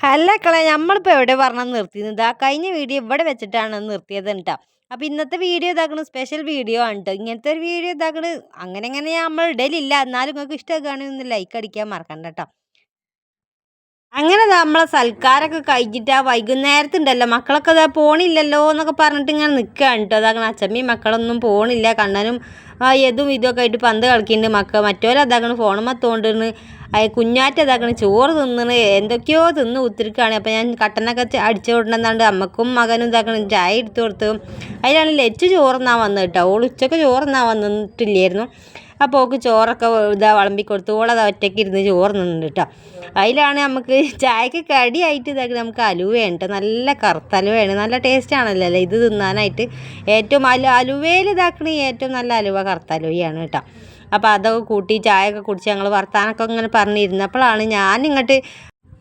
അല്ല കളെ നമ്മളിപ്പോൾ എവിടെ പറഞ്ഞാൽ നിർത്തിയത് ആ കഴിഞ്ഞ വീഡിയോ ഇവിടെ വെച്ചിട്ടാണ് നിർത്തിയത് കേട്ടോ അപ്പോൾ ഇന്നത്തെ വീഡിയോ ഇതാക്കണ സ്പെഷ്യൽ വീഡിയോ ആണ് കേട്ടോ ഇങ്ങനത്തെ ഒരു വീഡിയോ ഇതാക്കണ അങ്ങനെ അങ്ങനെ നമ്മൾ ഇടലില്ല എന്നാലും നിങ്ങൾക്ക് ഇഷ്ടമൊക്കെയാണെങ്കിൽ ഒന്ന് ലൈക്ക് അടിക്കാൻ മറക്കണ്ട കേട്ടോ അങ്ങനെ നമ്മളെ സൽക്കാരൊക്കെ കഴിഞ്ഞിട്ട് ആ വൈകുന്നേരത്തുണ്ടല്ലോ മക്കളൊക്കെ ഇതാ പോണില്ലല്ലോ എന്നൊക്കെ പറഞ്ഞിട്ട് ഇങ്ങനെ നിൽക്കുകയാണ് കേട്ടോ അതാകണം അച്ഛമ്മയും മക്കളൊന്നും പോണില്ല. കണ്ണനും ആ ഇതും ഇതൊക്കെ ആയിട്ട് പന്ത് കളിക്കുന്നുണ്ട് മക്കൾ മറ്റോരതാകണം ഫോണുമ്മ തോണ്ടിന് കുഞ്ഞാറ്റ ഇതാക്കണ് ചോറ് തിന്നണ് എന്തൊക്കെയോ തിന്ന് ഉത്തിരിക്കുകയാണ് അപ്പോൾ ഞാൻ കട്ടനൊക്കെ അടിച്ചു കൊണ്ടുവന്നാണ്ട് അമ്മക്കും മകനും ഇതാക്കണം ചായ എടുത്തു കൊടുത്തു. അതിലാണ് ലച്ച് ചോറുന്നാൻ വന്നത് കേട്ടോ. ഓൾ ഉച്ചയ്ക്ക് ചോറുന്നാൻ വന്നിട്ടില്ലായിരുന്നു. അപ്പോൾ ഓക്ക് ചോറൊക്കെ ഇതാ വിളമ്പി കൊടുത്തു. ഓളത് ഒറ്റയ്ക്ക് ഇരുന്ന് ചോറ് നിന്നുണ്ട് കേട്ടോ. അതിലാണ് നമുക്ക് ചായക്ക് കടിയായിട്ട് ഇതാക്കി നമുക്ക് അലുവയാണ് കേട്ടോ. നല്ല കറുത്ത അലുവയാണ് നല്ല ടേസ്റ്റ് ആണല്ലോ അല്ലേ? ഇത് തിന്നാനായിട്ട് ഏറ്റവും അലു അലുവയിൽ ഇതാക്കണ ഏറ്റവും നല്ല അലുവ കറുത്ത അലുവയാണ് കേട്ടോ. അപ്പോൾ അതൊക്കെ കൂട്ടി ചായയൊക്കെ കുടിച്ച് ഞങ്ങൾ വർത്താനൊക്കെ ഇങ്ങനെ പറഞ്ഞിരുന്നപ്പോഴാണ് ഞാൻ ഇങ്ങോട്ട്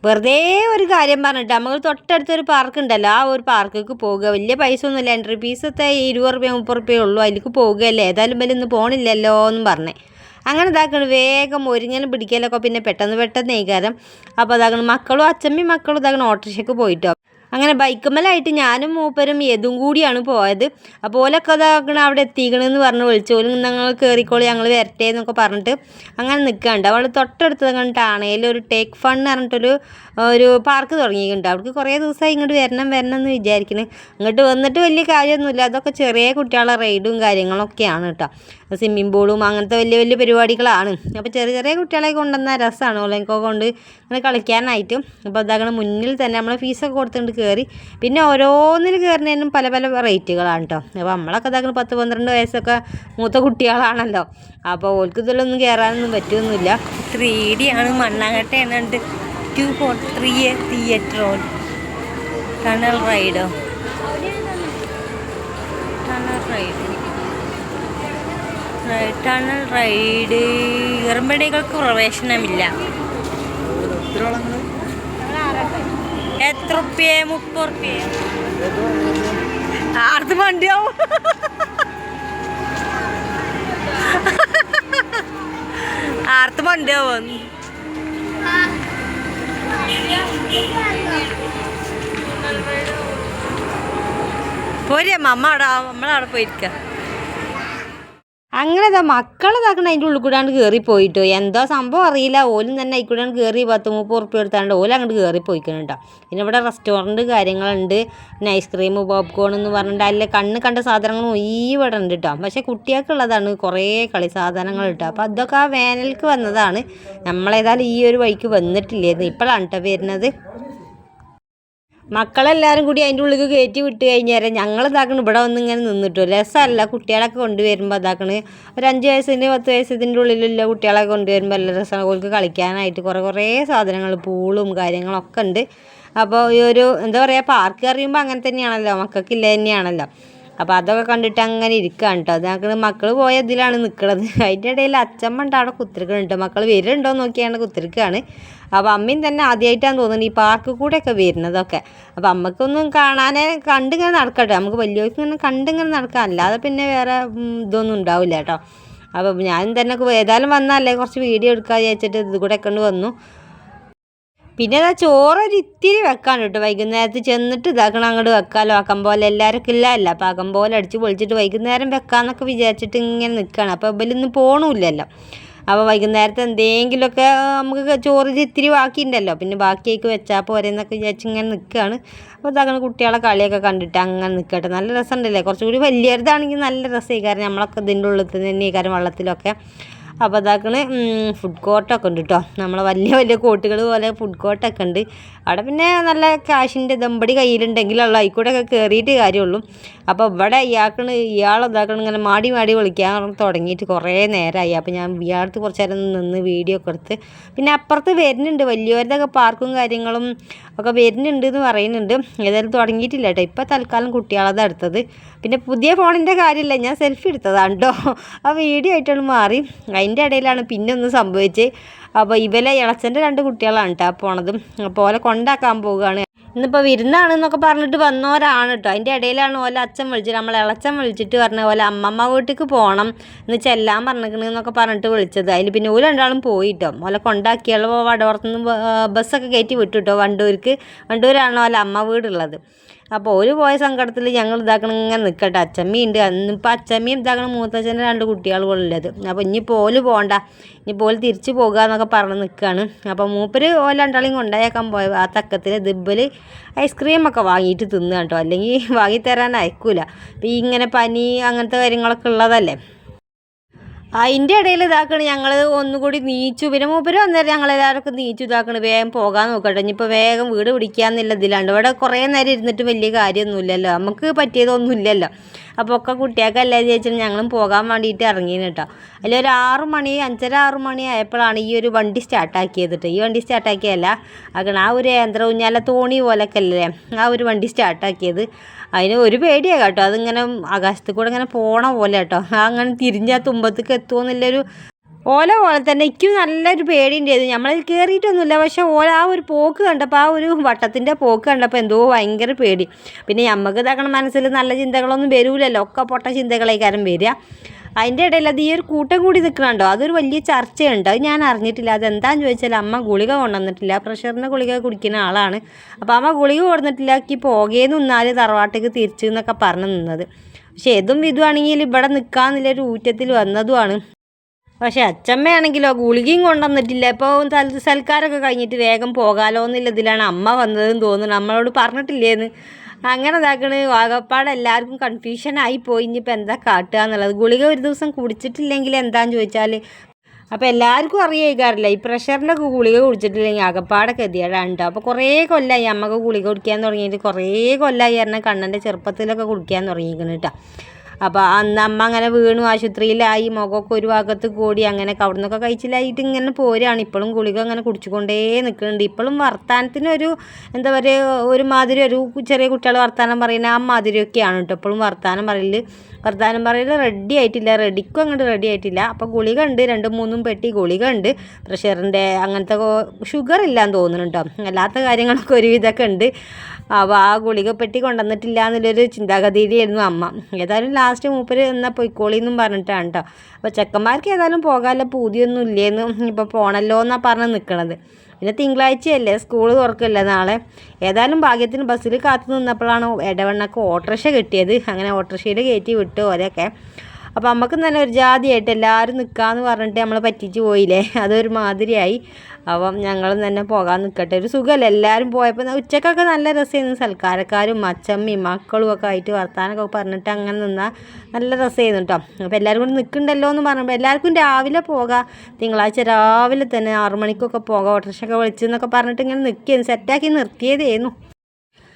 വെറുതെ ഒരു കാര്യം പറഞ്ഞിട്ട് നമ്മൾ തൊട്ടടുത്തൊരു പാർക്ക് ഉണ്ടല്ലോ ആ ഒരു പാർക്കിലേക്ക് പോവുക. വലിയ പൈസ ഒന്നുമില്ല. എൻട്രി ഫീസത്തെ ഇരുപത് റുപ്യ മുപ്പത് റുപ്യ ഉള്ളൂ. അതിലേക്ക് പോവുകയല്ലേ? ഏതായാലും വലിയ ഒന്നും പോണില്ലല്ലോ എന്ന് പറഞ്ഞേ. അങ്ങനെ ഇതാക്കണം. വേഗം ഒരുങ്ങലും പിടിക്കലൊക്കെ പിന്നെ പെട്ടെന്ന് പെട്ടെന്ന് നെയ്കാരം അപ്പോൾ ഇതാക്കണം. മക്കളും അച്ഛമ്മയും മക്കളും ഇതാക്കണം ഓട്ടോറിക്ഷയ്ക്ക് പോയിട്ടോ. അങ്ങനെ ബൈക്കുമ്മലായിട്ട് ഞാനും മൂപ്പരും യതും കൂടിയാണ് പോയത്. അപ്പോൾ ഓലൊക്കെ അതാകണം അവിടെ എത്തിക്കണമെന്ന് പറഞ്ഞ് വിളിച്ചു. ഓലും ഞങ്ങൾ കയറിക്കോളി ഞങ്ങൾ വരട്ടെ എന്നൊക്കെ പറഞ്ഞിട്ട് അങ്ങനെ നിൽക്കാണ്ട് അവൾ തൊട്ടടുത്ത് കണ്ടിട്ട് ആണേൽ ഒരു ടേക്ക് ഫൺ എന്ന് പറഞ്ഞിട്ടൊരു ഒരു പാർക്ക് തുടങ്ങിയിട്ടുണ്ട്. അവൾക്ക് കുറേ ദിവസമായി ഇങ്ങോട്ട് വരണം വരണം എന്ന് വിചാരിക്കുന്നു ഇങ്ങോട്ട് വന്നിട്ട് വലിയ കാര്യമൊന്നുമില്ല. അതൊക്കെ ചെറിയ കുട്ടികളുടെ റൈഡും കാര്യങ്ങളൊക്കെയാണ് കേട്ടോ സ്വിമ്മിംഗ് പൂളും അങ്ങനത്തെ വലിയ വലിയ പരിപാടികളാണ്. അപ്പോൾ ചെറിയ ചെറിയ കുട്ടികളെ കൊണ്ടുവന്ന രസമാണ്. ഓലൊക്കെ കൊണ്ട് ഇങ്ങനെ കളിക്കാനായിട്ടും. അപ്പോൾ അതാകണം മുന്നിൽ തന്നെ നമ്മൾ ഫീസൊക്കെ കൊടുത്തുകൊണ്ട് കയറി. പിന്നെ ഓരോന്നിൽ കയറുന്നതിനും പല പല റേറ്റുകളാണ് കേട്ടോ അപ്പോൾ നമ്മളൊക്കെ ഇതാക്കുന്ന പത്ത് പന്ത്രണ്ട് വയസ്സൊക്കെ മൂത്ത കുട്ടികളാണല്ലോ. അപ്പോൾ ഓൾക്ക് ഇതിലൊന്നും കയറാനൊന്നും പറ്റുമൊന്നുമില്ല ത്രീ ഡി ആണ് മണ്ണാങ്കട്ട എന്നുണ്ട് two four three theatre on tunnel റൈഡോ. Tunnel ride. Tunnel ride. ഇറമ്പടികൾക്ക് പ്രവേശനമില്ല. എത്ര റുപ്യ മുപ്പത് ആർത്ത് വണ്ടിയാവും ആർത്ത് വണ്ടിയാവും അമ്മ അവിടെ നമ്മളവിടെ പോയിരിക്ക. അങ്ങനെ ഇതാ മക്കളിതാക്കണ അതിന്റെ ഉള്ളിൽ കൂടാണ്ട് കയറി പോയിട്ടോ എന്താ സംഭവം അറിയില്ല. ഓലും തന്നെ അതിൽ കയറി പത്ത് മുപ്പത് ഉറുപ്പ്യ എടുത്താണ്ട് ഓല അങ്ങോട്ട് കയറി പോയിക്കണുട്ടോ പിന്നെ ഇവിടെ റെസ്റ്റോറന്റ് കാര്യങ്ങളുണ്ട്. പിന്നെ ഐസ്ക്രീം പോപ്കോൺ എന്ന് പറഞ്ഞിട്ട് അതിലെ കണ്ണ് കണ്ട സാധനങ്ങളും ഈ ഇവിടെ ഉണ്ട് കേട്ടോ പക്ഷേ കുട്ടികൾക്കുള്ളതാണ് കുറേ കളി സാധനങ്ങൾ കേട്ടോ അപ്പോൾ അതൊക്കെ ആ വേനൽക്ക് വന്നതാണ്. നമ്മളേതായാലും ഈ ഒരു വഴിക്ക് വന്നിട്ടില്ലായിരുന്നു ഇപ്പോഴാണ് കേട്ടോ വരുന്നത്. മക്കളെല്ലാവരും കൂടി അതിന്റെ ഉള്ളിൽ കയറ്റി വിട്ട് കഴിഞ്ഞാൽ ഞങ്ങൾ ഇതാക്കണം ഇവിടെ വന്ന് ഇങ്ങനെ നിന്നിട്ടു. രസമല്ല കുട്ടികളൊക്കെ കൊണ്ടുവരുമ്പോൾ ഇതാക്കണ്. ഒരു അഞ്ച് വയസ്സിന്റെ പത്ത് വയസ്സിന്റെ ഉള്ളിലുള്ള കുട്ടികളൊക്കെ കൊണ്ടുവരുമ്പോൾ എല്ലാ രസമാണ്. ഓൾക്ക് കളിക്കാനായിട്ട് കുറേ കുറേ സാധനങ്ങൾ പൂളും കാര്യങ്ങളൊക്കെ ഉണ്ട്. അപ്പോൾ ഈ ഒരു എന്താ പറയുക പാർക്ക് അറിയുമ്പോൾ അങ്ങനെ തന്നെയാണല്ലോ മക്കൾക്കില്ല തന്നെയാണല്ലോ. അപ്പോൾ അതൊക്കെ കണ്ടിട്ട് അങ്ങനെ ഇരിക്കുകയാണ് കേട്ടോ അത് ഞങ്ങൾക്ക് മക്കൾ പോയ ഇതിലാണ് നിൽക്കുന്നത് അതിന്റെ ഇടയിൽ അച്ഛമ്മ ഉണ്ട് അവിടെ കുത്തിരിക്കുന്നുണ്ട് മക്കൾ വരുന്നുണ്ടോ നോക്കിയാണ് കുത്തിരിക്കുകയാണ് അപ്പോൾ അമ്മയും തന്നെ ആദ്യമായിട്ടാണ് തോന്നുന്നത് ഈ പാർക്ക് കൂടെയൊക്കെ വരുന്നതൊക്കെ. അപ്പോൾ അമ്മക്കൊന്നും കാണാനേ കണ്ടിങ്ങനെ നടക്കട്ടെ. നമുക്ക് വലിയവർക്ക് ഇങ്ങനെ കണ്ടിങ്ങനെ നടക്കാം. അല്ലാതെ പിന്നെ വേറെ ഇതൊന്നും ഉണ്ടാവില്ല കേട്ടോ അപ്പോൾ ഞാൻ തന്നെ ഏതായാലും വന്നല്ലേ കുറച്ച് വീഡിയോ എടുക്കാൻ വിചാരിച്ചിട്ട് ഇത് കൂടെ കൊണ്ട് വന്നു. പിന്നെ ഇതാ ചോറൊരു ഇത്തിരി വെക്കാൻ കേട്ടോ വൈകുന്നേരത്ത് ചെന്നിട്ട് ഇതാക്കണം അങ്ങോട്ട് വെക്കാമല്ലോ ആക്കം പോലെ എല്ലാവർക്കും ഇല്ല അല്ല ആക്കം പോലെ അടിച്ച് പൊളിച്ചിട്ട് വൈകുന്നേരം വെക്കാമെന്നൊക്കെ വിചാരിച്ചിട്ട് ഇങ്ങനെ നിൽക്കുകയാണ് അപ്പോൾ ഇവലൊന്നും പോകണമില്ലല്ലോ അപ്പോൾ വൈകുന്നേരത്തെ എന്തെങ്കിലുമൊക്കെ നമുക്ക് ചോറ് ഇത്തിരി ബാക്കിയുണ്ടല്ലോ. പിന്നെ ബാക്കിയേക്ക് വെച്ചാൽ പോരെന്നൊക്കെ വിചാരിച്ച് ഇങ്ങനെ നിൽക്കുകയാണ് അപ്പോൾ ഇതാക്കണം കുട്ടികളെ കളിയൊക്കെ കണ്ടിട്ട് അങ്ങനെ നിൽക്കട്ടെ നല്ല രസമുണ്ടല്ലേ? കുറച്ചുകൂടി വലിയതാണെങ്കിൽ നല്ല രസമായി കാരണം നമ്മളൊക്കെ ഇതിന്റെ ഉള്ളിൽ തന്നെ കാരണം വെള്ളത്തിലൊക്കെ അപ്പോൾ ഇതാക്കണ് ഫുഡ് കോർട്ടൊക്കെ ഉണ്ട് കേട്ടോ നമ്മളെ വലിയ വലിയ കോട്ടുകൾ പോലെ ഫുഡ് കോർട്ടൊക്കെ ഉണ്ട്. അവിടെ പിന്നെ നല്ല കാശിന്റെ ദമ്പടി കയ്യിലുണ്ടെങ്കിലുള്ള അതിൽക്കൂടെ ഒക്കെ കയറിയിട്ട് കാര്യമുള്ളൂ. അപ്പോൾ ഇവിടെ ഇയാൾക്കണ് ഇയാൾ ഇതാക്കണം ഇങ്ങനെ മാടി മാടി വിളിക്കാൻ തുടങ്ങിയിട്ട് കുറേ നേരമായി. അപ്പോൾ ഞാൻ ഇയാളത്ത് കുറച്ച് നേരം നിന്ന് വീഡിയോ ഒക്കെ എടുത്ത് പിന്നെ അപ്പുറത്ത് വരുന്നുണ്ട് വലിയവരുടെയൊക്കെ പാർക്കും കാര്യങ്ങളും ഒക്കെ വരുന്നുണ്ട് എന്ന് പറയുന്നുണ്ട്. ഏതായാലും തുടങ്ങിയിട്ടില്ല കേട്ടോ ഇപ്പോൾ തൽക്കാലം കുട്ടികളത് എടുത്തത് പിന്നെ പുതിയ ഫോണിന്റെ കാര്യമില്ല ഞാൻ സെൽഫി എടുത്തതാണ് കേട്ടോ ആ വീഡിയോ ആയിട്ടാണ് മാറി. അതിന്റെ ഇടയിലാണ് പിന്നെ ഒന്ന് സംഭവിച്ചത്. അപ്പോൾ ഇവലെ ഇളച്ചന്റെ രണ്ട് കുട്ടികളാണ് കേട്ടോ പോണതും. അപ്പോൾ ഓലെ കൊണ്ടാക്കാൻ പോവുകയാണ്. ഇന്നിപ്പോൾ വിരുന്നാണെന്നൊക്കെ പറഞ്ഞിട്ട് വന്നവരാണ് കേട്ടോ അതിന്റെ ഇടയിലാണ് ഓല അച്ഛൻ വിളിച്ചത് നമ്മളെ ഇളച്ചൻ വിളിച്ചിട്ട് പറഞ്ഞ പോലെ അമ്മമ്മ വീട്ടിലേക്ക് പോകണം എന്ന് ചെല്ലാൻ പറഞ്ഞിരിക്കണെന്നൊക്കെ പറഞ്ഞിട്ട് വിളിച്ചത്. അതിൽ പിന്നെ ഓല രണ്ടാളും പോയിട്ടോ ഓല കൊണ്ടാക്കിയുള്ള വടവർത്തുനിന്ന് ബസ്സൊക്കെ കയറ്റി വിട്ടു കേട്ടോ വണ്ടൂർക്ക്. വണ്ടൂരാണ് ഓല അമ്മ വീടുള്ളത്. അപ്പോൾ ഒരു പോയ സങ്കടത്തിൽ ഞങ്ങൾ ഇതാക്കണം ഇങ്ങനെ നിൽക്കട്ടെ ഉണ്ട് അന്നിപ്പോൾ അച്ചമ്മയും ഇതാക്കണം മൂത്തച്ഛന്റെ രണ്ട് കുട്ടികളുള്ളത്. അപ്പോൾ ഇനി പോൽ പോകണ്ട ഇനി പോൽ തിരിച്ചു പോകുക എന്നൊക്കെ പറഞ്ഞ് നിൽക്കുകയാണ് അപ്പോൾ മൂപ്പര് ഓല രണ്ടാളെയും കൊണ്ടായേക്കാൻ പോയ ആ തക്കത്തിൽ ദിബ്ബൽ ഐസ്ക്രീമൊക്കെ വാങ്ങിയിട്ട് തിന്നുക കേട്ടോ. അല്ലെങ്കിൽ വാങ്ങിത്തരാൻ അയക്കൂല. അപ്പോൾ ഈ ഇങ്ങനെ പനി അങ്ങനത്തെ കാര്യങ്ങളൊക്കെ ഉള്ളതല്ലേ? അതിന്റെ ഇടയിൽ ഇതാക്കണ്. ഞങ്ങൾ ഒന്നുകൂടി നീച്ചു. പിന്നെ മൂപ്പര് വന്നേരം ഞങ്ങളെല്ലാവർക്കും നീച്ചു ഇതാക്കണ്. വേഗം പോകാൻ നോക്കട്ടെ. ഇനിയിപ്പോൾ വേഗം വീട് ഇതിലാണ്ട്. ഇവിടെ കുറേ നേരം ഇരുന്നിട്ട് വലിയ കാര്യമൊന്നുമില്ലല്ലോ. നമുക്ക് പറ്റിയതൊന്നുമില്ലല്ലോ. അപ്പോൾ ഒക്കെ കുട്ടികൾക്കല്ലേ ചേച്ചിട്ട് ഞങ്ങളും പോകാൻ വേണ്ടിയിട്ട് ഇറങ്ങിന് കേട്ടോ ഒരു ആറ് മണി അഞ്ചര ആറ് മണി ആയപ്പോഴാണ് ഈ ഒരു വണ്ടി സ്റ്റാർട്ടാക്കിയത് കേട്ടോ ഈ വണ്ടി സ്റ്റാർട്ടാക്കിയല്ല അങ്ങനെ ആ ഒരു യന്ത്ര ഊഞ്ഞാല തോണി പോലൊക്കെ അല്ലേ ആ ഒരു വണ്ടി സ്റ്റാർട്ടാക്കിയത്. അതിന് ഒരു പേടിയാണ് കേട്ടോ. അതിങ്ങനെ ആകാശത്ത് കൂടെ ഇങ്ങനെ പോണ പോലെ കേട്ടോ അങ്ങനെ തിരിഞ്ഞാൽ തുമ്പത്തേക്ക് എത്തുമെന്നുള്ളൊരു ഓല പോലെ തന്നെ എനിക്ക് നല്ലൊരു പേടിയുണ്ടായിരുന്നു നമ്മൾ കയറിയിട്ടൊന്നുമില്ല പക്ഷെ ഓല ആ ഒരു പോക്ക് കണ്ടപ്പോൾ ആ ഒരു വട്ടത്തിന്റെ പോക്ക് കണ്ടപ്പോൾ എന്തോ ഭയങ്കര പേടി. പിന്നെ നമുക്ക് ഇതാക്കണം മനസ്സിൽ നല്ല ചിന്തകളൊന്നും വരൂലല്ലോ. ഒക്കെ പൊട്ട ചിന്തകളേക്കാരം വരിക. അതിന്റെ ഇടയിൽ അത് ഈ ഒരു കൂട്ടം കൂടി നിൽക്കണുണ്ടോ? അതൊരു വലിയ ചർച്ചയുണ്ട്. അത് ഞാൻ അറിഞ്ഞിട്ടില്ല. അതെന്താന്ന് ചോദിച്ചാൽ അമ്മ ഗുളിക കൊണ്ടുവന്നിട്ടില്ല. പ്രഷറിന്റെ ഗുളിക കുടിക്കുന്ന ആളാണ്. അപ്പോൾ അമ്മ ഗുളിക കൊണ്ടുവന്നിട്ടില്ല ഈ പോകേ നിന്നാൽ തറവാട്ടേക്ക് തിരിച്ചു എന്നൊക്കെ പറഞ്ഞു നിന്നത്. പക്ഷേ ഏതും ഇതുവാണെങ്കിൽ ഇവിടെ നിൽക്കാമെന്നുള്ളൊരു ഊറ്റത്തിൽ വന്നതുമാണ്. പക്ഷെ അച്ചമ്മയാണെങ്കിലോ ഗുളികയും കൊണ്ടുവന്നിട്ടില്ല. ഇപ്പോൾ സൽക്കാരമൊക്കെ കഴിഞ്ഞിട്ട് വേഗം പോകാലോ എന്നുള്ള ഇതിലാണ് അമ്മ വന്നതെന്ന് തോന്നുന്നു. നമ്മളോട് പറഞ്ഞിട്ടില്ലേന്ന്. അങ്ങനെ ഇതാക്കണ്. ആകപ്പാട് എല്ലാവർക്കും കൺഫ്യൂഷൻ ആയി പോയി. ഇനിയിപ്പോൾ എന്താ കാട്ടുക എന്നുള്ളത്. ഗുളിക ഒരു ദിവസം കുടിച്ചിട്ടില്ലെങ്കിൽ എന്താന്ന് ചോദിച്ചാൽ അപ്പോൾ എല്ലാവർക്കും അറിയായിക്കാറില്ല. ഈ പ്രഷറിന്റെ ഗുളിക കുടിച്ചിട്ടില്ലെങ്കിൽ ആകപ്പാടെ ഗതികേടാണ് അപ്പോൾ കുറേ കൊല്ലമായി അമ്മയ്ക്ക് ഗുളിക കുടിക്കാൻ തുടങ്ങിയിട്ട് കുറേ കൊല്ലമായി പറഞ്ഞാൽ കണ്ണന്റെ ചെറുപ്പത്തിലൊക്കെ കുടിക്കാൻ തുടങ്ങിയിരിക്കുന്നു കേട്ടോ അപ്പോൾ അന്ന് അമ്മ അങ്ങനെ വീണു ആശുപത്രിയിലായി മുഖമൊക്കെ ഒരു ഭാഗത്ത് കൂടി അങ്ങനെ അവിടെ നിന്നൊക്കെ കഴിച്ചിലായിട്ട് ഇങ്ങനെ പോരുകയാണ് ഇപ്പോഴും ഗുളിക അങ്ങനെ കുടിച്ചുകൊണ്ടേ നിൽക്കുന്നുണ്ട്. ഇപ്പോഴും വർത്താനത്തിനൊരു എന്താ പറയുക ഒരു മാതിരി ഒരു ചെറിയ കുട്ടികൾ വർത്താനം പറയുന്ന ആ മാതിരിയൊക്കെയാണ് കേട്ടോ. ഇപ്പോഴും വർത്താനം പറയൽ വർത്താനം പറയൽ റെഡി ആയിട്ടില്ല. റെഡിക്കും അങ്ങോട്ട് റെഡി ആയിട്ടില്ല. അപ്പോൾ ഗുളിക ഉണ്ട് രണ്ട് മൂന്നും പെട്ടി ഗുളിക ഉണ്ട് പ്രഷറിന്റെ അങ്ങനത്തെ ഷുഗർ ഇല്ലാന്ന് തോന്നുന്നുണ്ടോ അല്ലാത്ത കാര്യങ്ങളൊക്കെ ഒരുവിധമൊക്കെ ഉണ്ട്. അപ്പോൾ ആ ഗുളിക പെട്ടി കൊണ്ടുവന്നിട്ടില്ല എന്നുള്ളൊരു ചിന്താഗതിയിലായിരുന്നു അമ്മ. ഏതായാലും ലാസ്റ്റ് മൂപ്പര് എന്നാൽ പൊയ്ക്കോളി എന്നും പറഞ്ഞിട്ടാണ് കേട്ടോ അപ്പോൾ ചെക്കന്മാർക്ക് ഏതായാലും പോകാനുള്ള പൂതിയൊന്നും ഇല്ലേന്ന് ഇപ്പോൾ പോണല്ലോ എന്നാണ് പറഞ്ഞ് നിൽക്കണത് പിന്നെ തിങ്കളാഴ്ചയല്ലേ സ്കൂൾ തുറക്കില്ല നാളെ? ഏതായാലും ഭാഗ്യത്തിന് ബസ്സിൽ കാത്തു നിന്നപ്പോഴാണ് ഇടവണ്ണക്ക് ഓട്ടോറിക്ഷ കിട്ടിയത്. അങ്ങനെ ഓട്ടോറിക്ഷയിൽ കയറ്റി വിട്ടു ഓരൊക്കെ. അപ്പോൾ നമുക്ക് തന്നെ ഒരു ജാതിയായിട്ട് എല്ലാവരും നിൽക്കാമെന്ന് പറഞ്ഞിട്ട് നമ്മളെ പറ്റിച്ച് പോയില്ലേ? അതൊരു മാതിരിയായി അപ്പം ഞങ്ങളും തന്നെ പോകാൻ നിൽക്കട്ടെ ഒരു സുഖമല്ല? എല്ലാവരും പോയപ്പോൾ ഉച്ചക്കൊക്കെ നല്ല രസമായിരുന്നു സൽക്കാരക്കാരും അച്ചമ്മയും മക്കളും ഒക്കെ ആയിട്ട് വർത്താനൊക്കെ പറഞ്ഞിട്ട് അങ്ങനെ നിന്നാൽ നല്ല രസമായിരുന്നു കേട്ടോ അപ്പോൾ എല്ലാവരും കൂടി നിൽക്കണ്ടല്ലോ എന്ന് പറഞ്ഞപ്പോൾ എല്ലാവർക്കും രാവിലെ പോകാം. തിങ്കളാഴ്ച രാവിലെ തന്നെ ആറു മണിക്കൊക്കെ പോകാം. ഓട്ടോറിക്ഷയൊക്കെ വിളിച്ചെന്നൊക്കെ പറഞ്ഞിട്ട് ഇങ്ങനെ നിൽക്കുകയായിരുന്നു സെറ്റാക്കി നിർത്തിയതായിരുന്നു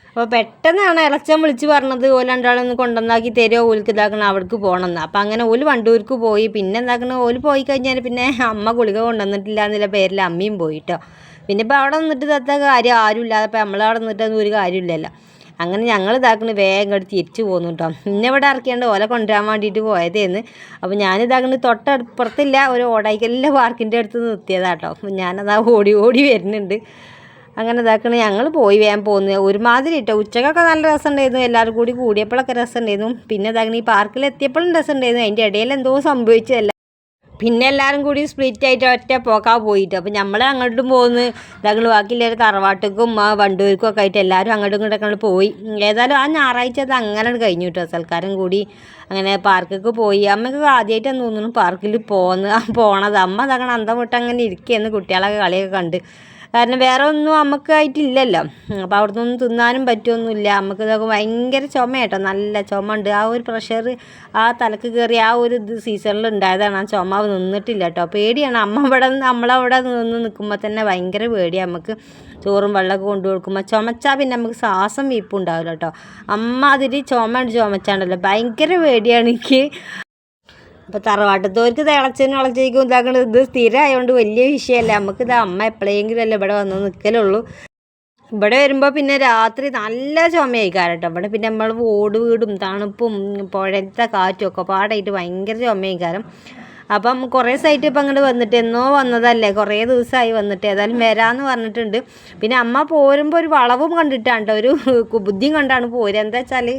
അപ്പോൾ പെട്ടെന്നാണ് ഇളച്ചൻ വിളിച്ചു പറഞ്ഞത് ഓൽ രണ്ടാളൊന്ന് കൊണ്ടുവന്നാക്കി തരുമോ ഓലിക്ക് ഇതാക്കണം അവിടേക്ക് പോകണമെന്ന് അപ്പോൾ അങ്ങനെ ഓൽ വണ്ടൂർക്ക് പോയി. പിന്നെ എന്താക്കണം? ഓൽ പോയി കഴിഞ്ഞാൽ പിന്നെ അമ്മ ഗുളിക കൊണ്ടുവന്നിട്ടില്ല എന്നുള്ള പേരിൽ അമ്മയും പോയിട്ടോ പിന്നെ ഇപ്പോൾ അവിടെ നിന്നിട്ട് തത്ത കാര്യം? ആരും ഇല്ലാതെ ഇപ്പോൾ നമ്മളവിടെ നിന്നിട്ടൊന്നും ഒരു കാര്യമില്ലല്ലോ അങ്ങനെ ഞങ്ങൾ ഇതാക്കണ വേഗം ഇങ്ങോട്ട് തിരിച്ചു പോന്നു കേട്ടോ ഇന്നെ ഇവിടെ ഇറക്കിയാണ്ട് ഓല കൊണ്ടുവരാൻ വേണ്ടിയിട്ട് പോയതേന്ന്. അപ്പോൾ ഞാനിതാക്കണ തൊട്ടപ്പുറത്തില്ല ഒരു ഓടായിക്കലിന്റെ പാർക്കിന്റെ അടുത്ത് നിർത്തിയതാട്ടോ അപ്പോൾ ഞാനതാ ഓടി ഓടി വരുന്നുണ്ട്. അങ്ങനെ ഇതാക്കണ. ഞങ്ങൾ പോയി വേഗം പോകുന്നത് ഒരുമാതിരി ഇട്ടോ ഉച്ചക്കൊക്കെ നല്ല രസമുണ്ടായിരുന്നു എല്ലാവരും കൂടി കൂടിയപ്പോഴൊക്കെ രസമുണ്ടായിരുന്നു പിന്നെ ഇതാക്കണ ഈ പാർക്കിൽ എത്തിയപ്പോഴും രസമുണ്ടായിരുന്നു അതിന്റെ ഇടയിൽ എന്തോ സംഭവിച്ചതല്ല പിന്നെ എല്ലാവരും കൂടി സ്പ്ലിറ്റ് ആയിട്ട് ഒറ്റ പോക്കാ പോയിട്ട്. അപ്പം നമ്മൾ അങ്ങോട്ടും പോകുന്നു ഞങ്ങൾ ബാക്കിയുള്ള തറവാട്ടുക്കും ആ വണ്ടൂർക്കും ഒക്കെ ആയിട്ട് എല്ലാവരും അങ്ങോട്ടും ഇങ്ങോട്ടൊക്കെ പോയി. ഏതായാലും ആ ഞായറാഴ്ച അത് അങ്ങനെ കഴിഞ്ഞു കേട്ടോ സൽക്കാരം കൂടി അങ്ങനെ പാർക്കൊക്കെ പോയി. അമ്മയ്ക്ക് ആദ്യമായിട്ടാണ് തോന്നുന്നു പാർക്കിൽ പോകുന്നത് പോണത്. അമ്മ അതങ്ങനെ അന്തം വിട്ട് അങ്ങനെ ഇരിക്കുകയെന്ന് കുട്ടികളൊക്കെ കളിയൊക്കെ കണ്ട്. കാരണം വേറെ ഒന്നും നമുക്കായിട്ടില്ലല്ലോ അപ്പോൾ അവിടെ നിന്നൊന്നും തിന്നാനും പറ്റുമൊന്നുമില്ല നമുക്ക് ഇതൊക്കെ ഭയങ്കര ചുമ നല്ല ചുമ ഉണ്ട് ആ ഒരു പ്രഷർ ആ തലക്ക് കയറി ആ ഒരു ഇത് സീസണിൽ ഉണ്ടായതാണ്. ആ ചുമ നിന്നിട്ടില്ല കേട്ടോ പേടിയാണ്. അമ്മ ഇവിടെ നമ്മളവിടെ നിന്ന് നിൽക്കുമ്പോൾ തന്നെ ഭയങ്കര പേടിയാണ് നമുക്ക് ചോറും വെള്ളമൊക്കെ കൊണ്ടു കൊടുക്കുമ്പോൾ ചുമച്ചാൽ പിന്നെ നമുക്ക് ശ്വാസം വീപ്പുണ്ടാവില്ല കേട്ടോ അമ്മ അതിൽ ചുമ ചുമച്ചാണ്ടല്ലോ. ഭയങ്കര പേടിയാണ് എനിക്ക്. അപ്പോൾ തറവാട്ടത്തോർക്ക് തിളച്ചനും ഇളച്ചേക്കും ഇതാക്കണത് ഇത് സ്ഥിരമായതുകൊണ്ട് വലിയ വിഷയമല്ല. നമുക്ക് ഇത് അമ്മ എപ്പോഴെങ്കിലും അല്ലേ ഇവിടെ വന്ന് നിൽക്കലുള്ളൂ ഇവിടെ വരുമ്പോൾ പിന്നെ രാത്രി നല്ല ചുമയായിക്കാരം കേട്ടോ ഇവിടെ പിന്നെ നമ്മൾ ഓട് വീടും തണുപ്പും പുഴത്തെ കാറ്റും ഒക്കെ പാടായിട്ട് ഭയങ്കര ചുമയായിക്കാരം. അപ്പം കുറേ സൈറ്റ് ഇപ്പം അങ്ങോട്ട് വന്നിട്ട് എന്നോ വന്നതല്ലേ കുറേ ദിവസമായി വന്നിട്ട്. ഏതായാലും വരാമെന്ന് പറഞ്ഞിട്ടുണ്ട്. പിന്നെ അമ്മ പോരുമ്പോൾ ഒരു വളവും കണ്ടിട്ടാണ് ഒരു ബുദ്ധിയും കണ്ടാണ് പോരുക എന്താ വെച്ചാൽ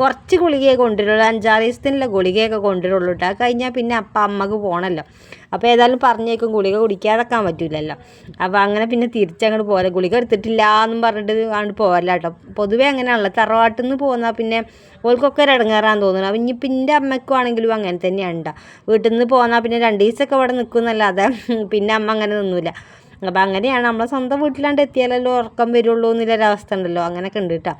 കുറച്ച് ഗുളികയെ കൊണ്ടുവരുള്ളൂ. അഞ്ചാറ് ദിവസത്തിനുള്ള ഗുളികയൊക്കെ കൊണ്ടുവരുള്ളൂ കേട്ടോ കഴിഞ്ഞാൽ പിന്നെ അപ്പം അമ്മയ്ക്ക് പോകണമല്ലോ അപ്പോൾ ഏതായാലും പറഞ്ഞേക്കും ഗുളിക കുടിക്കാതെക്കാൻ പറ്റൂലല്ലോ. അപ്പോൾ അങ്ങനെ പിന്നെ തിരിച്ചങ്ങോട്ട് പോരാ. ഗുളിക എടുത്തിട്ടില്ല എന്നും പറഞ്ഞിട്ട് അങ്ങോട്ട് പോരല്ല കേട്ടോ പൊതുവേ അങ്ങനെയാണല്ലോ. തറവാട്ടിൽ നിന്ന് പോന്നാൽ പിന്നെ ഓൾക്കൊക്കെ ഒരു തോന്നുന്നു. അപ്പം ഇനി പിന്നെ അമ്മയ്ക്കും ആണെങ്കിലും അങ്ങനെ തന്നെയാണ് ട്ടോ. വീട്ടിൽ നിന്ന് പോന്നാൽ പിന്നെ രണ്ട് ദിവസമൊക്കെ ഇവിടെ നിൽക്കുന്നല്ലാതെ പിന്നെ അമ്മ അങ്ങനെ നിന്നില്ല അപ്പം അങ്ങനെയാണ്. നമ്മളെ സ്വന്തം വീട്ടിലാണ്ട് എത്തിയാലല്ലോ ഉറക്കം വരുള്ളൂ എന്നുള്ളൊരവസ്ഥ ഉണ്ടല്ലോ. അങ്ങനെയൊക്കെ ഉണ്ട് കേട്ടോ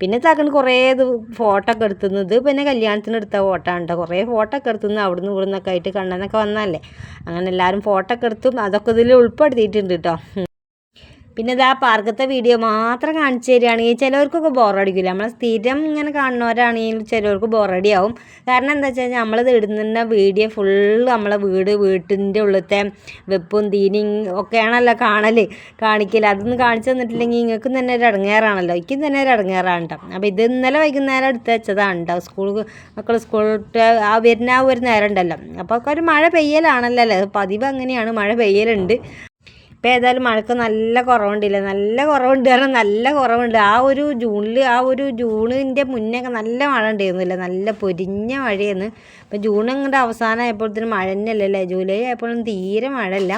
പിന്നെ താക്കണ് കുറേ ഇത് ഫോട്ടോ ഒക്കെ എടുത്തുന്നത് പിന്നെ കല്യാണത്തിന് എടുത്ത ഫോട്ടോ ഉണ്ട് കുറേ ഫോട്ടോ ഒക്കെ എടുത്തുനിന്ന് അവിടുന്ന് ഇവിടുന്നൊക്കെ ആയിട്ട് കണ്ണനൊക്കെ വന്നതല്ലേ. അങ്ങനെ എല്ലാവരും ഫോട്ടോ ഒക്കെ എടുത്തും. അതൊക്കെ ഇതിൽ ഉൾപ്പെടുത്തിയിട്ടുണ്ട് കേട്ടോ പിന്നെ ഇതാ പാർക്കത്തെ വീഡിയോ മാത്രം കാണിച്ചു തരികയാണെങ്കിൽ ചിലവർക്കൊക്കെ ബോറടിക്കില്ല നമ്മൾ സ്ഥിരം ഇങ്ങനെ കാണുന്നവരാണെങ്കിൽ ചിലവർക്ക് ബോറടിയാവും കാരണം എന്താ വെച്ച് കഴിഞ്ഞാൽ നമ്മളിത് ഇടുന്ന വീഡിയോ ഫുള്ള് നമ്മളെ വീട് വീട്ടിന്റെ ഉള്ളിലത്തെ വെപ്പും തീനിയും ഒക്കെയാണല്ലോ കാണൽ കാണിക്കൽ അതൊന്നും കാണിച്ചു തന്നിട്ടില്ലെങ്കിൽ ഇങ്ങൾക്കും തന്നെ ഒരു ഇടങ്ങേറാണല്ലോ എനിക്കും തന്നെ ഒരു ഇടങ്ങേറാണ് കേട്ടോ അപ്പോൾ ഇത് ഇന്നലെ വൈകുന്നേരം എടുത്ത് വെച്ചതാണ് കേട്ടോ സ്കൂൾ മക്കൾ സ്കൂളിട്ട് ആ വരുന്ന ആ ഒരു നേരം ഉണ്ടല്ലോ. അപ്പോൾ ഒരു മഴ പെയ്യലാണല്ലോ അല്ലേ? പതിവ് അങ്ങനെയാണ്. മഴ പെയ്യലുണ്ട്. ഇപ്പം ഏതായാലും മഴക്ക് നല്ല കുറവുണ്ടല്ലേ? നല്ല കുറവുണ്ട് കാരണം നല്ല കുറവുണ്ട്. ആ ഒരു ജൂണിൽ ആ ഒരു ജൂണിന്റെ മുന്നേ നല്ല മഴ ഉണ്ടായിരുന്നില്ല? നല്ല പൊരിഞ്ഞ മഴയാണ് ഇപ്പം ജൂൺ അങ്ങോട്ട് അവസാനമായപ്പോഴത്തേനും മഴ തന്നെയല്ലേ ജൂലൈ ആയപ്പോഴും തീരെ മഴയല്ല.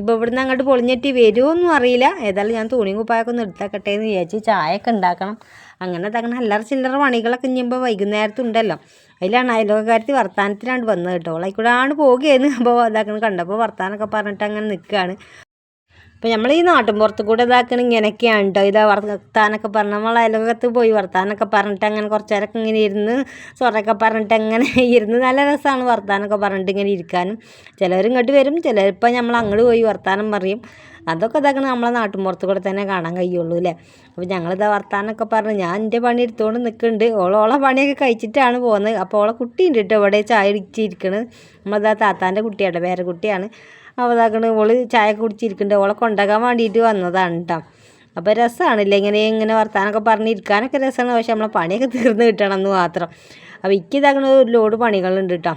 ഇപ്പോൾ ഇവിടുന്ന് അങ്ങോട്ട് പൊളിഞ്ഞിട്ട് വരുമോന്നും അറിയില്ല. ഏതായാലും ഞാൻ തുണിയും കുപ്പായൊക്കെ ഒന്ന് എടുത്താക്കട്ടെ എന്ന് വിചാരിച്ച് ചായയൊക്കെ ഉണ്ടാക്കണം. അങ്ങനെ തങ്ങനെ അല്ലറ ചില്ലറ പണികളൊക്കെ ഇനിയിപ്പോൾ വൈകുന്നേരത്തുണ്ടല്ലോ. അതിലാണ് അയലോകക്കാരത്തി വർത്താനത്തിലാണ് വന്നത് കേട്ടോ. അവളായിക്കൂടാണ് പോകുകയെന്ന് അപ്പോൾ ഇതാക്കണം കണ്ടപ്പോൾ വർത്താനമൊക്കെ പറഞ്ഞിട്ട് അങ്ങനെ നിൽക്കുകയാണ് അപ്പോൾ നമ്മൾ ഈ നാട്ടിൻ പുറത്ത് കൂടെ ഇതാക്കണ ഇങ്ങനെയൊക്കെയാണ് കേട്ടോ ഇതാ വർത്താനൊക്കെ പറഞ്ഞ് നമ്മൾ അയലോകത്ത് പോയി വർത്താനൊക്കെ പറഞ്ഞിട്ട് അങ്ങനെ കുറച്ച് നേരമൊക്കെ ഇങ്ങനെ ഇരുന്ന് സ്വറൊക്കെ പറഞ്ഞിട്ട് അങ്ങനെ ഇരുന്ന് നല്ല രസമാണ് വർത്താനൊക്കെ പറഞ്ഞിട്ട് ഇങ്ങനെ ഇരിക്കാനും. ചിലവർ ഇങ്ങോട്ട് വരും ചിലപ്പോൾ നമ്മൾ അങ്ങോട്ട് പോയി വർത്താനം പറയും. അതൊക്കെ ഇതാക്കണം നമ്മളെ നാട്ടിൻ പുറത്ത് കൂടെ തന്നെ കാണാൻ കഴിയുള്ളൂ അല്ലേ അപ്പോൾ ഞങ്ങളിതാ വർത്താനൊക്കെ പറഞ്ഞ് ഞാൻ എന്റെ പണി എടുത്തുകൊണ്ട് നിൽക്കുന്നുണ്ട് ഓളോളെ പണിയൊക്കെ കഴിച്ചിട്ടാണ് പോകുന്നത് അപ്പോൾ ഓളെ കുട്ടിയുണ്ട് കേട്ടോ ഇവിടെ ചായ ഇടിച്ചിരിക്കണത് നമ്മളിതാ താത്താന്റെ കുട്ടിയാണ് വേറെ കുട്ടിയാണ് അപ്പോൾ ഇതാക്കണ ഓൾ ചായ കുടിച്ചിരിക്കുന്നുണ്ട് ഓളെ കൊണ്ടാക്കാൻ വേണ്ടിയിട്ട് വന്നതാണ് കേട്ടോ അപ്പോൾ രസമാണല്ലേ ഇങ്ങനെ ഇങ്ങനെ വർത്താനൊക്കെ പറഞ്ഞിരിക്കാനൊക്കെ രസമാണ് പക്ഷെ നമ്മളെ പണിയൊക്കെ തീർന്ന് കിട്ടണം എന്ന് മാത്രം. അപ്പോൾ ഇക്കിതാക്കണ ഒരു ലോഡ് പണികളുണ്ട് കേട്ടോ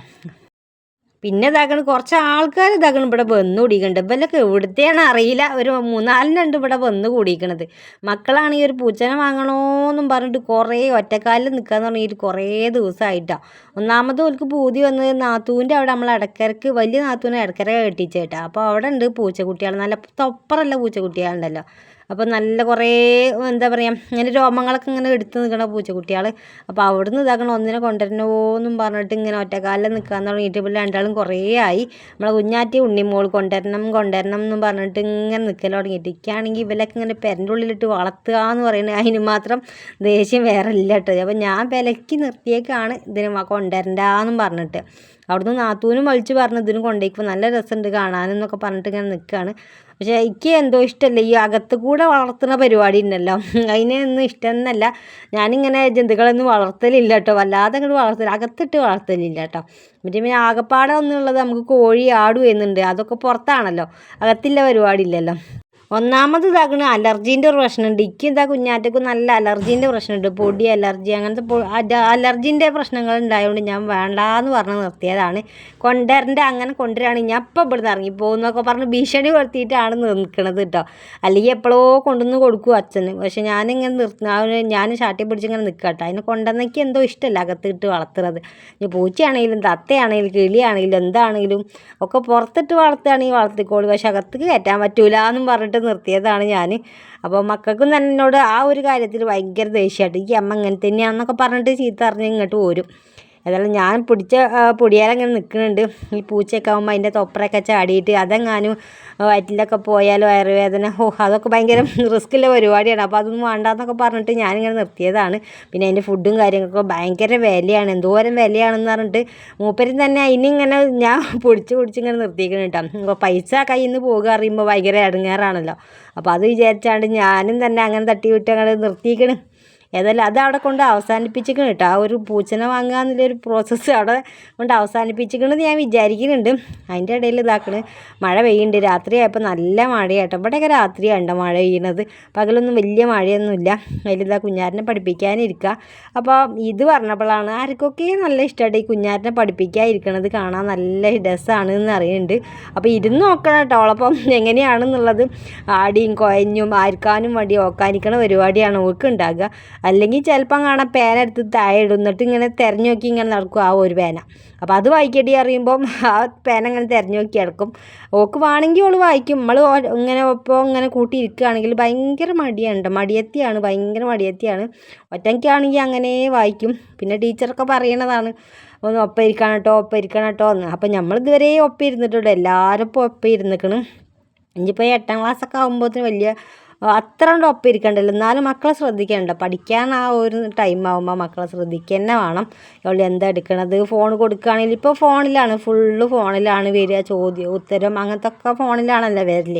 പിന്നെ ഇതാക്കണ കുറച്ച് ആൾക്കാർ ഇതാക്കണം ഇവിടെ വന്ന് കൂടിയിട്ടുണ്ട് ഇവലൊക്കെ എവിടുത്തെയാണ് അറിയില്ല. ഒരു മൂന്നാലിനുണ്ട് ഇവിടെ വന്ന് കൂടിയിരിക്കണത് മക്കളാണെങ്കിൽ ഒരു പൂച്ചനെ വാങ്ങണോന്നും പറഞ്ഞിട്ട് കുറേ ഒറ്റക്കാലിൽ നിൽക്കാന്ന് പറഞ്ഞിട്ട് കുറേ ദിവസമായിട്ടാണ് ഒന്നാമത് ഓൽക്ക് പൂതി വന്നത് നാത്തൂന്റെ അവിടെ നമ്മൾ ഇടക്കരക്ക് വലിയ നാത്തൂനെ ഇടക്കര കെട്ടിച്ചേട്ടാ. അപ്പോൾ അവിടെ ഉണ്ട് പൂച്ചക്കുട്ടികൾ നല്ല തൊപ്പറല്ല പൂച്ചക്കുട്ടികളുണ്ടല്ലോ. അപ്പോൾ നല്ല കുറേ എന്താ പറയുക ഇങ്ങനെ രോമങ്ങളൊക്കെ ഇങ്ങനെ എടുത്ത് നിൽക്കണ പൂച്ചക്കുട്ടികൾ അപ്പോൾ അവിടുന്ന് ഇതാക്കണം ഒന്നിനെ കൊണ്ടുവരണോന്നും പറഞ്ഞിട്ട് ഇങ്ങനെ ഒറ്റക്കാലിൽ നിൽക്കാൻ തുടങ്ങിയിട്ട് ഇപ്പോൾ രണ്ടാളും കുറേ ആയി. നമ്മളെ കുഞ്ഞാറ്റി ഉണ്ണിമോൾ കൊണ്ടുവരണം കൊണ്ടുവരണം എന്നും പറഞ്ഞിട്ട് ഇങ്ങനെ നിൽക്കൽ തുടങ്ങിയിട്ട് ഇരിക്കുകയാണെങ്കിൽ ഇവലൊക്കെ ഇങ്ങനെ പെരന്റെ ഉള്ളിലിട്ട് വളർത്തുക എന്ന് പറയുന്നത് അതിന് മാത്രം ദേഷ്യം വേറെ ഇല്ല കേട്ടോ. അപ്പോൾ ഞാൻ വിലക്കി നിർത്തിയേക്കാണ് ഇതിന് കൊണ്ടുവരണ്ടാന്നും പറഞ്ഞിട്ട്. അവിടുന്ന് നാത്തൂനും വലിച്ചു പറഞ്ഞു ഇതിന് കൊണ്ടേക്കുമ്പോൾ നല്ല രസമുണ്ട് കാണാനെന്നൊക്കെ പറഞ്ഞിട്ട് ഇങ്ങനെ നിൽക്കുകയാണ് പക്ഷേ എനിക്ക് എന്തോ ഇഷ്ടമല്ല. ഈ അകത്ത് കൂടെ വളർത്തുന്ന പരിപാടി ഉണ്ടല്ലോ. അതിനൊന്നും ഇഷ്ടമെന്നല്ല. ഞാനിങ്ങനെ ജന്തുക്കളൊന്നും വളർത്തലില്ല കേട്ടോ. വല്ലാതെ അങ്ങോട്ട് വളർത്തലില്ല അകത്തിട്ട് വളർത്തലില്ല കേട്ടോ. മറ്റേ പിന്നെ ആകപ്പാടെ ഒന്നുള്ളത് നമുക്ക് കോഴി ആട് എന്നുണ്ട് അതൊക്കെ പുറത്താണല്ലോ. അകത്തില്ല പരിപാടി ഇല്ലല്ലോ. ഒന്നാമത് ഇതാക്കണ അലർജീന്റെ ഒരു പ്രശ്നമുണ്ട്. ഇക്ക് ഇതാ കുഞ്ഞാറ്റക്കും നല്ല അലർജീന്റെ പ്രശ്നമുണ്ട്. പൊടി അലർജി അങ്ങനത്തെ അലർജീന്റെ പ്രശ്നങ്ങൾ ഉണ്ടായതുകൊണ്ട് ഞാൻ വേണ്ടാന്ന് പറഞ്ഞ് നിർത്തിയതാണ്. കൊണ്ടുവരണ്ട അങ്ങനെ കൊണ്ടുവരികയാണെങ്കിൽ ഞാൻ ഇപ്പം ഇവിടുന്ന് ഇറങ്ങി പോകുന്നൊക്കെ പറഞ്ഞ് ഭീഷണി വരുത്തിയിട്ടാണ് നിൽക്കണത് കേട്ടോ. അല്ലെങ്കിൽ എപ്പോഴോ കൊണ്ടുവന്ന് കൊടുക്കും അച്ഛന്. പക്ഷെ ഞാനിങ്ങനെ നിർത്തുന്ന ഞാൻ ചാട്ടി പിടിച്ചിങ്ങനെ നിൽക്കുക കേട്ടോ. അതിനെ കൊണ്ടുവന്നേക്ക് എന്തോ ഇഷ്ടമല്ല അകത്തിട്ട് വളർത്തുന്നത്. ഇനി പൂച്ചയാണെങ്കിലും തത്തയാണെങ്കിലും കിളിയാണെങ്കിലും എന്താണെങ്കിലും ഒക്കെ പുറത്തിട്ട് വളർത്തുകയാണെങ്കിൽ വളർത്തിക്കോളൂ. പക്ഷെ അകത്തേക്ക് കയറ്റാൻ പറ്റൂല എന്നും പറഞ്ഞിട്ട് നിർത്തിയതാണ് ഞാൻ അപ്പോൾ മക്കൾക്കും തന്നെ എന്നോട് ആ ഒരു കാര്യത്തിൽ ഭയങ്കര ദേഷ്യമായിട്ട് ഈ അമ്മ ഇങ്ങനെ തന്നെയാണെന്നൊക്കെ പറഞ്ഞിട്ട് ചീത്ത അറിഞ്ഞ് ഇങ്ങോട്ട് പോരും ഏതായാലും ഞാൻ പിടിച്ച പൊടിയാലങ്ങനെ നിൽക്കുന്നുണ്ട് ഈ പൂച്ചയൊക്കെ ആകുമ്പോൾ അതിന്റെ തൊപ്പറൊക്കെ ചാടിയിട്ട് അതെങ്ങാനും വയറ്റിലൊക്കെ പോയാൽ വയറുവേദന ഓ അതൊക്കെ ഭയങ്കര റിസ്ക്കുള്ള പരിപാടിയാണ്. അപ്പോൾ അതൊന്നും വേണ്ടാന്നൊക്കെ പറഞ്ഞിട്ട് ഞാനിങ്ങനെ നിർത്തിയതാണ്. പിന്നെ അതിന്റെ ഫുഡും കാര്യങ്ങളൊക്കെ ഭയങ്കര വിലയാണ്. എന്തോരം വിലയാണെന്ന് പറഞ്ഞിട്ട് മൂപ്പരും തന്നെ അതിനിങ്ങനെ ഞാൻ പൊടിച്ച് പൊടിച്ച് ഇങ്ങനെ നിർത്തിയിരിക്കണം കേട്ടോ. പൈസ കയ്യിൽ നിന്ന് പോകുക അറിയുമ്പോൾ ഭയങ്കര ഇടങ്ങേറാണല്ലോ അപ്പോൾ അത് വിചാരിച്ചാണ്ട് ഞാനും തന്നെ അങ്ങനെ തട്ടി വിട്ട് അങ്ങനെ നിർത്തിയിരിക്കണം. ഏതായാലും അത് അവിടെ കൊണ്ട് അവസാനിപ്പിച്ചിരിക്കണം കേട്ടോ. ആ ഒരു പൂച്ചനെ വാങ്ങുക എന്നുള്ളൊരു പ്രോസസ്സ് അവിടെ കൊണ്ട് അവസാനിപ്പിച്ചിരിക്കണമെന്ന് ഞാൻ വിചാരിക്കുന്നുണ്ട്. അതിന്റെ ഇടയിൽ ഇതാക്കണ് മഴ പെയ്യുന്നുണ്ട്. രാത്രിയായപ്പോൾ നല്ല മഴയാട്ടോ. ഇവിടെയൊക്കെ രാത്രിയാണ് മഴ പെയ്യണത്? പകലൊന്നും വലിയ മഴയൊന്നുമില്ല. അതിലിതാ കുഞ്ഞാരനെ പഠിപ്പിക്കാനിരിക്കുക. അപ്പോൾ ഇത് പറഞ്ഞപ്പോഴാണ് ആർക്കൊക്കെ നല്ല ഇഷ്ടമായിട്ട് ഈ കുഞ്ഞാരനെ പഠിപ്പിക്കാതിരിക്കണത് കാണാൻ നല്ല രസമാണ് എന്ന് അറിയുന്നുണ്ട്. അപ്പോൾ ഇരുന്ന് നോക്കണം കേട്ടോ. അവളപ്പം എങ്ങനെയാണെന്നുള്ളത് ആടിയും കുഴഞ്ഞും ആർക്കാനും വേണ്ടി ഓക്കാനിക്കണ പരിപാടിയാണ്. ഓൾക്ക് ഉണ്ടാകുക അല്ലെങ്കിൽ ചിലപ്പം കാണാം പേന എടുത്ത് താഴെ ഇടും. എന്നിട്ട് ഇങ്ങനെ തിരഞ്ഞു നോക്കി ഇങ്ങനെ നടക്കും ആ ഒരു പേന. അപ്പോൾ അത് വായിക്കടി അറിയുമ്പം ആ പേന ഇങ്ങനെ തിരഞ്ഞു നോക്കി കിടക്കും ഓക്ക് വേണമെങ്കിൽ ഓൾ വായിക്കും. നമ്മൾ ഇങ്ങനെ ഇപ്പോൾ ഇങ്ങനെ കൂട്ടിയിരിക്കുകയാണെങ്കിൽ ഭയങ്കര മടിയാണ് മടിയത്തിയാണ് ഭയങ്കര മടിയത്തിയാണ്. ഒറ്റയ്ക്കാണെങ്കിൽ അങ്ങനെ വായിക്കും. പിന്നെ ടീച്ചറൊക്കെ പറയണതാണ് ഒന്ന് ഒപ്പം ഇരിക്കണം കേട്ടോ ഒപ്പം ഇരിക്കണം കേട്ടോ എന്ന്. അപ്പം നമ്മൾ ഇതുവരെ ഒപ്പം ഇരുന്നിട്ടുണ്ട് എല്ലാവരും ഇപ്പോൾ ഒപ്പം ഇരുന്നിക്കണം. ഇനിയിപ്പോൾ എട്ടാം ക്ലാസ്സൊക്കെ ആകുമ്പോഴത്തേന് വലിയ അത്ര കൊണ്ട് ഒപ്പം ഇരിക്കണ്ടല്ലോ എന്നാലും മക്കളെ ശ്രദ്ധിക്കണ്ട. പഠിക്കാൻ ആ ഒരു ടൈം ആകുമ്പോൾ മക്കളെ ശ്രദ്ധിക്കുക തന്നെ വേണം. അവൾ എന്താ എടുക്കണത്? ഫോൺ കൊടുക്കുകയാണെങ്കിൽ ഇപ്പോൾ ഫോണിലാണ് ഫുള്ള് ഫോണിലാണ് വരിക ചോദ്യം ഉത്തരം അങ്ങനത്തെ ഒക്കെ ഫോണിലാണല്ലോ വരൽ.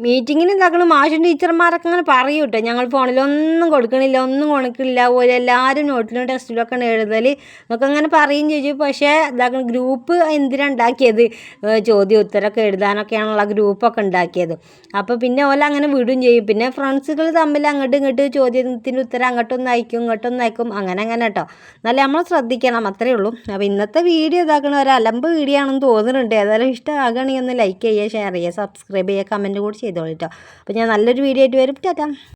മീറ്റിങ്ങിന് തകളും മാഷും ടീച്ചർമാരൊക്കെ അങ്ങനെ പറയും കേട്ടോ ഞങ്ങൾ ഫോണിലൊന്നും കൊടുക്കണില്ല ഒന്നും കൊടുക്കില്ല പോലെ എല്ലാവരും നോട്ടിലും ടെസ്റ്റിലൊക്കെ എഴുതൽ എന്നൊക്കെ അങ്ങനെ പറയും ചോദിച്ചു പക്ഷേ ഇതാക്കണം ഗ്രൂപ്പ് എന്തിനാണ് ഉണ്ടാക്കിയത്? ചോദ്യ ഉത്തരമൊക്കെ എഴുതാനൊക്കെയാണുള്ള ഗ്രൂപ്പൊക്കെ ഉണ്ടാക്കിയത്. അപ്പോൾ പിന്നെ ഓല അങ്ങനെ വിടും ചെയ്യും. പിന്നെ ഫ്രണ്ട്സുകൾ തമ്മിൽ അങ്ങോട്ടും ഇങ്ങോട്ട് ചോദ്യത്തിന്റെ ഉത്തരം അങ്ങോട്ടൊന്ന് അയക്കും ഇങ്ങോട്ടൊന്ന് അയക്കും അങ്ങനെ അങ്ങനെ കേട്ടോ എന്നാലും നമ്മൾ ശ്രദ്ധിക്കണം അത്രയേ ഉള്ളൂ. അപ്പോൾ ഇന്നത്തെ വീഡിയോ ഇതാക്കണ ഒരു അലമ്പ് വീഡിയോ ആണെന്ന് തോന്നുന്നുണ്ട്. ഏതായാലും ഇഷ്ടമാകണമെങ്കിൽ ഒന്ന് ലൈക്ക് ചെയ്യുക ഷെയർ ചെയ്യുക സബ്സ്ക്രൈബ് ചെയ്യുക കമന്റ് കൂടി ചെയ്തോളൂ കേട്ടോ അപ്പോൾ ഞാൻ നല്ലൊരു വീഡിയോ ആയിട്ട് വരും ടാറ്റാ